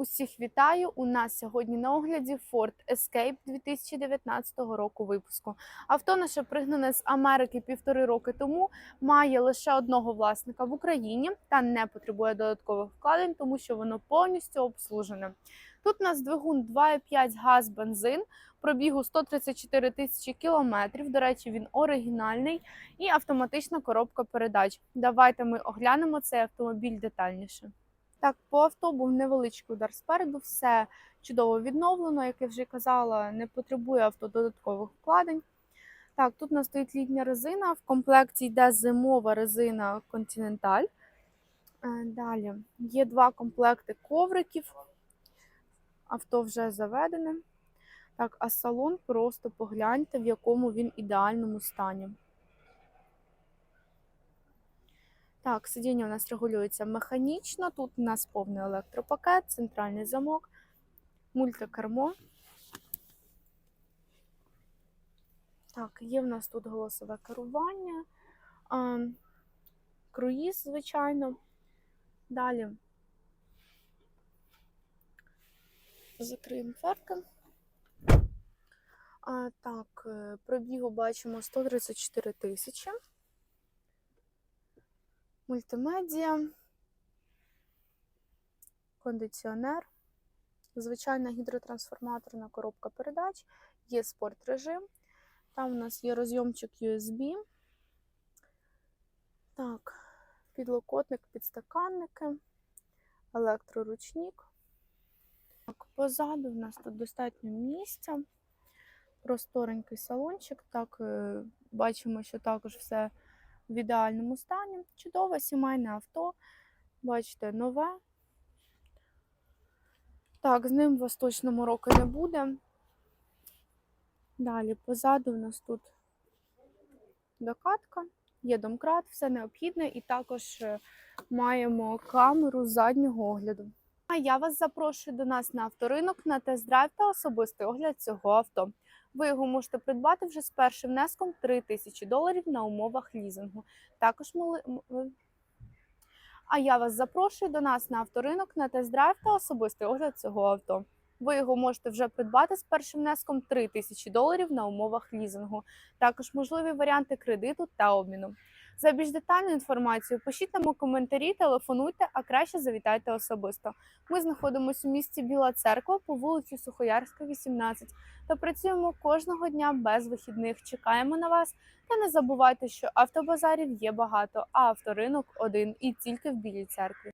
Усіх вітаю! У нас сьогодні на огляді Ford Escape 2019 року випуску. Авто наше пригнане з Америки півтори роки тому, має лише одного власника в Україні та не потребує додаткових вкладень, тому що воно повністю обслужене. Тут у нас двигун 2,5 газ бензин, пробігу 134 тисячі кілометрів. До речі, він оригінальний і автоматична коробка передач. Давайте ми оглянемо цей автомобіль детальніше. Так, по авто був невеличкий удар спереду, все чудово відновлено, як я вже казала, не потребує авто додаткових вкладень. Так, тут у нас стоїть літня резина, в комплекті йде зимова резина Continental. Е, Далі є два комплекти ковриків. Авто вже заведене. Так, а салон просто погляньте, в якому він ідеальному стані. Так, сидіння у нас регулюється механічно. Тут у нас повний електропакет, центральний замок, мультикермо. Так, є в нас тут голосове керування, а, круїз, звичайно. Далі закриємо дверки. А, так, е, пробігу бачимо 134 тисячі мультимедіа, кондиціонер, звичайна гідротрансформаторна коробка передач, є спорт режим. Там у нас є розйомчик USB. Так, підлокотник, підстаканники, електроручник. Так, позаду в нас тут достатньо місця, просторенький салончик. Так, е, бачимо, що також все в ідеальному стані. Чудове сімейне авто. Бачите, нове. Так, з ним вас точно мороки не буде. Далі позаду у нас тут докатка, є домкрат, все необхідне, і також е, маємо камеру заднього огляду. А я вас запрошую до нас на авторинок на тест-драйв та особистий огляд цього авто. Ви його можете придбати вже з першим внеском 3 тисячі доларів на умовах лізингу. Також моли... А я вас запрошую до нас на авторинок на тест-драйв та особистий огляд цього авто. Ви його можете вже придбати з першим внеском 3 тисячі доларів на умовах лізингу. Також можливі варіанти кредиту та обміну. За більш детальну інформацію пишіть нам у коментарі, телефонуйте, а краще завітайте особисто. Ми знаходимося у місті Біла Церква по вулиці Сухоярська, 18 та працюємо кожного дня без вихідних. Чекаємо на вас. Та не забувайте, що автобазарів є багато, а авторинок один і тільки в Білій церкві.